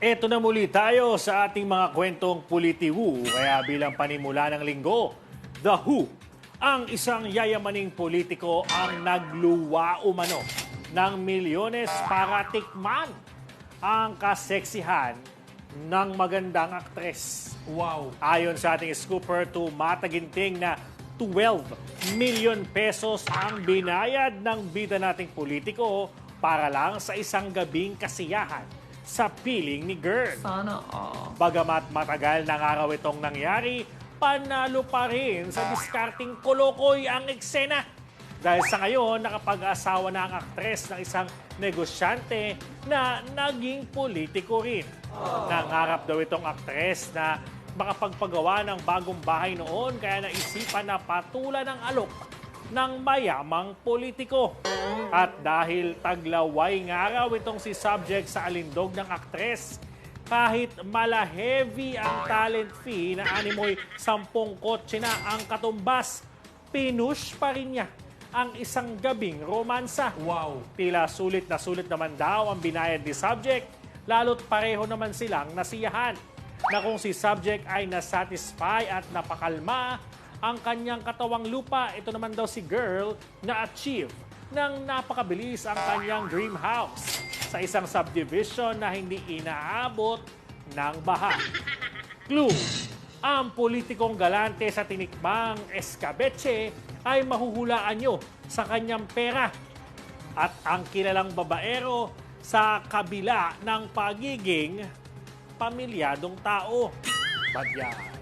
Eto na muli tayo sa ating mga kwentong politiwu. Kaya bilang panimula ng linggo, The Who, ang isang yayamaning politiko ang nagluwa umano ng milyones para tikman ang kaseksihan ng magandang aktres. Wow. Ayon sa ating scooper to mataginting na 12 million pesos ang binayad ng bida nating politiko para lang sa isang gabing kasiyahan sa piling ni Girl. Sana all. Bagamat matagal ng araw itong nangyari, panalo pa rin sa diskarting kolokoy ang eksena. Dahil sa ngayon, nakapag-asawa na ang aktres ng isang negosyante na naging politiko rin. Nangarap daw itong aktres na makapagpagawa ng bagong bahay noon kaya naisipan na patulan ng alok ng mayamang politiko. At dahil taglaway nga raw itong si subject sa alindog ng aktres, kahit mala heavy ang talent fee na animoy sampung kotse na ang katumbas, pinush pa rin niya ang isang gabing romansa. Wow. Tila sulit na sulit naman daw ang binayad ni subject, lalo't pareho naman silang nasiyahan na kung si subject ay nasatisfy at napakalma ang kanyang katawang lupa, ito naman daw si girl na achieve ng napakabilis ang kanyang dream house sa isang subdivision na hindi inaabot ng baha. Clue, ang politikong galante sa tinikmang escabeche ay mahuhulaan nyo sa kanyang pera at ang kilalang babaero sa kabila ng pagiging pamilyadong tao. Badyan.